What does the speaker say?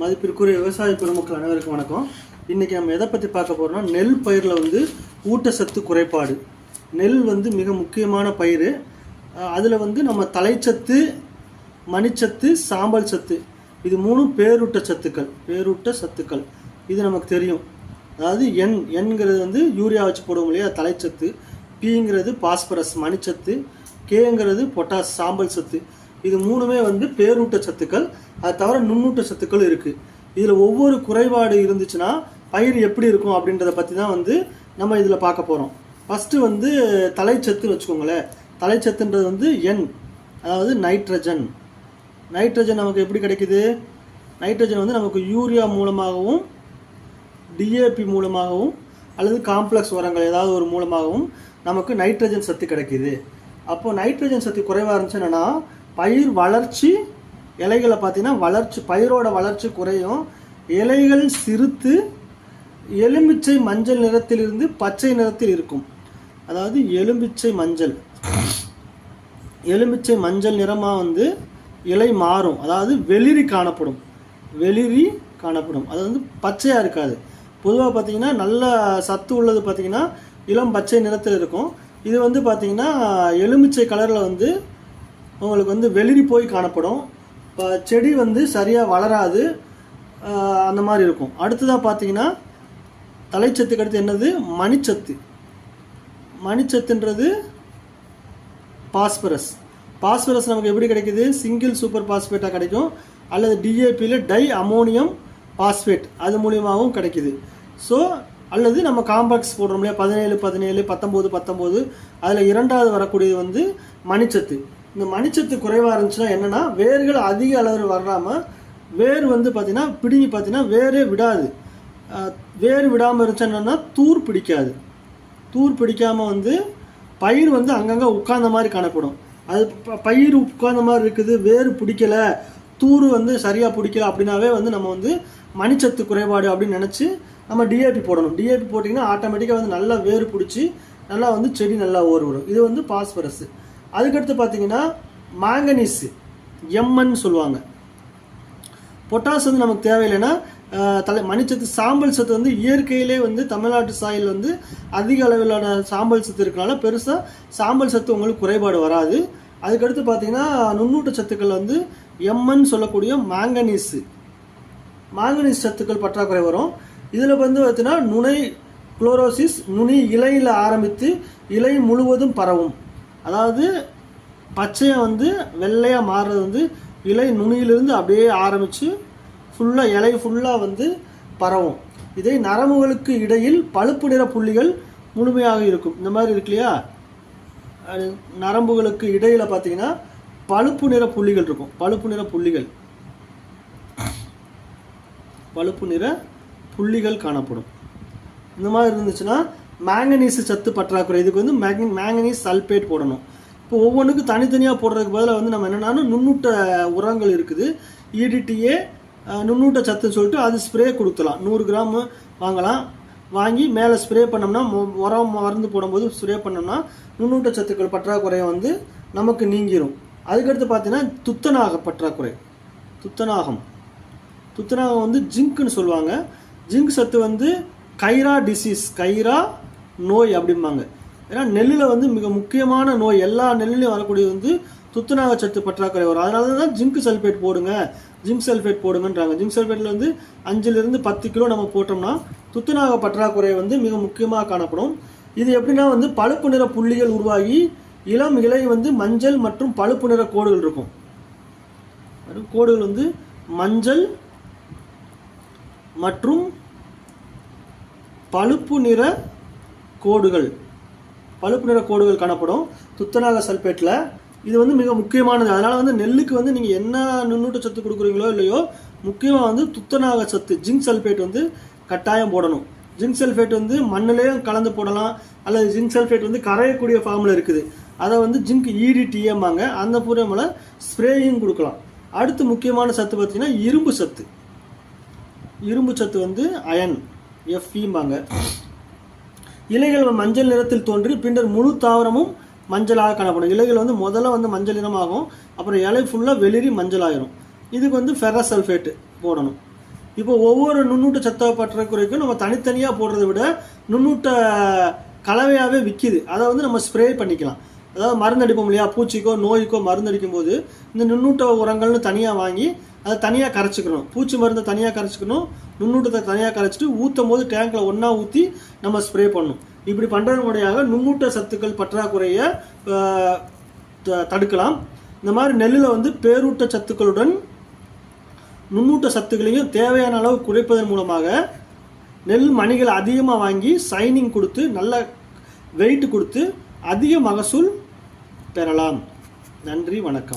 மதிப்பிற்குரிய விவசாய பெருமக்கள் அனைவருக்கும் வணக்கம். இன்னைக்கு நம்ம எதை பற்றி பார்க்க போகிறோம்னா நெல் பயிரில் வந்து ஊட்டச்சத்து குறைபாடு. நெல் வந்து மிக முக்கியமான பயிர் அதில் வந்து நம்ம தலைச்சத்து மணிச்சத்து சாம்பல் சத்து. இது மூணும் பேரூட்ட சத்துக்கள் பேரூட்ட சத்துக்கள். இது நமக்கு தெரியும். அதாவது எண் எண்கிறது வந்து யூரியா வச்சு போடுவோம் இல்லையா தலைச்சத்து. பிங்கிறது பாஸ்பரஸ் மணிச்சத்து. கேங்கிறது பொட்டாஸ் சாம்பல் சத்து. இது மூணுமே வந்து பேரூட்ட சத்துக்கள் அது தவிர நுண்ணூட்ட சத்துக்கள் இருக்குது இதில் ஒவ்வொரு குறைபாடு இருந்துச்சுன்னா பயிர் எப்படி இருக்கும் அப்படின்றத பற்றி தான் வந்து நம்ம இதில் பார்க்க போகிறோம் ஃபஸ்ட்டு வந்து தலைச்சத்துன்னு வச்சுக்கோங்களேன். தலைச்சத்துன்றது வந்து எண் அதாவது நைட்ரஜன் நைட்ரஜன் நமக்கு எப்படி கிடைக்குது? நைட்ரஜன் வந்து நமக்கு யூரியா மூலமாகவும் டிஏபி மூலமாகவும் அல்லது காம்ப்ளெக்ஸ் உரங்கள் ஏதாவது ஒரு மூலமாகவும் நமக்கு நைட்ரஜன் சத்து கிடைக்கிது. அப்போது நைட்ரஜன் சத்து குறைவாக இருந்துச்சுன்னா பயிர் வளர்ச்சி இலைகளை பார்த்தீங்கன்னா வளர்ச்சி பயிரோட வளர்ச்சி குறையும். இலைகள் சிறுத்து எலுமிச்சை மஞ்சள் நிறத்திலிருந்து பச்சை நிறத்தில் இருக்கும். அதாவது எலுமிச்சை மஞ்சள். எலுமிச்சை மஞ்சள் நிறமாக வந்து இலை மாறும். அதாவது வெளிரி காணப்படும். வெளிரி காணப்படும். அது வந்து பச்சையாக இருக்காது. பொதுவாக பார்த்தீங்கன்னா நல்ல சத்து உள்ளது பார்த்தீங்கன்னா இளம் பச்சை நிறத்தில் இருக்கும். இது வந்து பார்த்திங்கன்னா எலுமிச்சை கலரில் வந்து உங்களுக்கு வந்து வெளிரி போய் காணப்படும். இப்போ செடி வந்து சரியாக வளராது. அந்த மாதிரி இருக்கும். அடுத்ததாக பார்த்தீங்கன்னா தலைச்சத்துக்கு அடுத்து என்னது? மணிச்சத்து. மணிச்சத்துன்றது பாஸ்பரஸ். பாஸ்பரஸ் நமக்கு எப்படி கிடைக்குது? சிங்கிள் சூப்பர் பாஸ்பேட்டாக கிடைக்கும். அல்லது டிஏபியில் டை அமோனியம் பாஸ்பேட். அது மூலியமாகவும் கிடைக்குது. ஸோ அல்லது நம்ம காம்பாக்ஸ் போடுறோம் இல்லையா? பதினேழு பதினேழு பத்தொம்போது பத்தொம்போது. அதில் இரண்டாவது வரக்கூடியது வந்து மணிச்சத்து. இந்த மணிச்சத்து குறைவாக இருந்துச்சுன்னா என்னென்னா வேர்கள் அதிக அளவு வராமல் வேர் வந்து பார்த்திங்கன்னா பிடுங்கி பார்த்தீங்கன்னா வேரே விடாது. வேர் விடாமல் இருந்துச்சுன்னா தூர் பிடிக்காது. தூர் பிடிக்காமல் வந்து பயிர் வந்து அங்கங்கே உட்கார்ந்த மாதிரி காணப்படும். அது ப- பயிர் உட்கார்ந்த மாதிரி இருக்குது வேர் பிடிக்கல தூர் வந்து சரியாக பிடிக்கல அப்படின்னாவே வந்து நம்ம வந்து மணிச்சத்து குறைபாடு அப்படின்னு நினச்சி நம்ம டிஏபி போடணும். டிஏபி போட்டிங்கன்னா ஆட்டோமேட்டிக்காக வந்து நல்லா வேர் பிடிச்சி நல்லா வந்து செடி நல்லா ஓர் வரும். இது வந்து பாஸ்பரஸ் அதுக்கடுத்து பார்த்தீங்கன்னா மாங்கனீஸ் எம்என் சொல்லுவாங்க. பொட்டாஸ் வந்து நமக்கு தேவையில்லைன்னா தலை மணிச்சத்து சாம்பல் சத்து வந்து இயற்கையிலே வந்து தமிழ்நாட்டு சாயில் வந்து அதிக அளவிலான சாம்பல் சத்து இருக்கனால பெருசாக சாம்பல் சத்து உங்களுக்கு குறைபாடு வராது. அதுக்கடுத்து பார்த்தீங்கன்னா நுண்ணூட்ட சத்துக்கள் வந்து எம்என் சொல்லக்கூடிய மாங்கனீஸு மாங்கனீஸ் சத்துக்கள் பற்றாக்குறை வரும். இதில் வந்து பார்த்தீங்கன்னா நுனை குளோரோசிஸ் நுனி இலையில் ஆரம்பித்து இலை முழுவதும் பரவும். அதாவது பச்சையை வந்து வெள்ளையாக மாறுறது வந்து இலை நுனியிலிருந்து அப்படியே ஆரம்பித்து ஃபுல்லாக இலை ஃபுல்லாக வந்து பரவும். இதை நரம்புகளுக்கு இடையில் பழுப்பு நிற புள்ளிகள் முழுமையாக இருக்கும். இந்த மாதிரி இருக்கு இல்லையா? நரம்புகளுக்கு இடையில் பார்த்தீங்கன்னா பழுப்பு நிற புள்ளிகள் இருக்கும். பழுப்பு நிற புள்ளிகள். பழுப்பு நிற புள்ளிகள் காணப்படும். இந்த மாதிரி இருந்துச்சுன்னா மேங்கனீஸ் சத்து பற்றாக்குறை. இதுக்கு வந்து மேங்க மேங்கனீஸ் சல்பேட் போடணும். இப்போ ஒவ்வொன்றுக்கும் தனித்தனியாக போடுறதுக்கு பதிலாக வந்து நம்ம என்னென்னா நுண்ணூட்ட உரங்கள் இருக்குது. ஈடிட்டியே நுண்ணூட்ட சத்துன்னு சொல்லிட்டு அது ஸ்ப்ரே கொடுக்கலாம். நூறு கிராம் வாங்கலாம். வாங்கி மேலே ஸ்ப்ரே பண்ணோம்னா மொ- உரம் மருந்து போடும்போது ஸ்ப்ரே பண்ணோம்னா நுண்ணூட்ட சத்துக்கள் பற்றாக்குறை வந்து நமக்கு நீங்கிரும். அதுக்கடுத்து பார்த்தீங்கன்னா துத்தநாக பற்றாக்குறை. துத்தநாகம். துத்தநாகம் வந்து ஜிங்க்னு சொல்லுவாங்க. ஜிங்க் சத்து வந்து கைரா டிசீஸ். கைரா நோய் அப்படிம்பாங்க. ஏன்னா நெல்லில் வந்து மிக முக்கியமான நோய் எல்லா நெல்லிலையும் வரக்கூடியது வந்து துத்துநாக சத்து பற்றாக்குறை வரும். அதனால தான் ஜிங்க் சல்ஃபேட் போடுங்க. ஜிங்க் சல்ஃபேட் போடுங்கன்றாங்க. ஜிங்க் சல்ஃபேட்டில் வந்து அஞ்சுலேருந்து பத்து கிலோ நம்ம போட்டோம்னா துத்துநாக பற்றாக்குறை வந்து மிக முக்கியமாக காணப்படும். இது எப்படின்னா வந்து பழுப்பு நிற புள்ளிகள் உருவாகி இளம் இலை வந்து மஞ்சள் மற்றும் பழுப்பு நிற கோடுகள் இருக்கும். கோடுகள் வந்து மஞ்சள் மற்றும் பழுப்பு நிற கோடுகள் பழுப்பு நிற கோடுகள் காணப்படும். துத்தநாக சல்பேட்டில் இது வந்து மிக முக்கியமானது. அதனால் வந்து நெல்லுக்கு வந்து நீங்கள் என்ன நுண்ணூட்ட சத்து கொடுக்குறீங்களோ இல்லையோ முக்கியமாக வந்து துத்தநாக சத்து ஜிங்க் சல்ஃபேட் வந்து கட்டாயம் போடணும். ஜிங்க் சல்ஃபேட் வந்து மண்ணிலையும் கலந்து போடலாம். அல்லது ஜிங்க் சல்ஃபேட் வந்து கரையக்கூடிய ஃபார்மில் இருக்குது. அதை வந்து ஜிங்க் E ஈடிடிஎம்பாங்க அந்த பூரமில் ஸ்ப்ரேயும் கொடுக்கலாம். அடுத்து முக்கியமான சத்து பார்த்திங்கன்னா இரும்பு சத்து. இரும்பு சத்து வந்து அயன் எஃப்இம்பாங்க இலைகள் மஞ்சள் நிறத்தில் தோன்றி பின்னர் முழு தாவரமும் மஞ்சளாக காணப்படும். இலைகள் வந்து முதல்ல வந்து மஞ்சள் நிறமாகும். அப்புறம் இலை ஃபுல்லாக வெளிரி மஞ்சளாயிரும். இதுக்கு வந்து ஃபெரஸ் சல்ஃபேட்டு போடணும். இப்போ ஒவ்வொரு நுண்ணூட்ட சத்த பற்றாக்குறைக்கும் நம்ம தனித்தனியாக போடுறதை விட நுண்ணூட்ட கலவையாகவே விற்கிது அதை வந்து நம்ம ஸ்ப்ரே பண்ணிக்கலாம். அதாவது மருந்தடிப்போம் இல்லையா? பூச்சிக்கோ நோய்க்கோ மருந்து அடிக்கும் போது இந்த நுண்ணூட்ட உரங்கள்னு தனியாக வாங்கி அதை தனியாக கரைச்சிக்கணும். பூச்சி மருந்தை தனியாக கரைச்சிக்கணும். நுண்ணூட்டத்தை தனியாக கரைச்சிட்டு ஊற்றும் போது டேங்கில் ஒன்றா ஊற்றி நம்ம ஸ்ப்ரே பண்ணணும். இப்படி பண்ணுறது முறையாக நுண்ணூட்ட சத்துக்கள் பற்றாக்குறையை த- தடுக்கலாம். இந்த மாதிரி நெல்லில் வந்து பேரூட்ட சத்துக்களுடன் நுண்ணூட்ட சத்துக்களையும் தேவையான அளவு குறைப்பதன் மூலமாக நெல் மணிகளை அதிகமாக வாங்கி சைனிங் கொடுத்து நல்ல வெயிட் கொடுத்து அதிக மகசூல் பெறலாம். நன்றி வணக்கம்.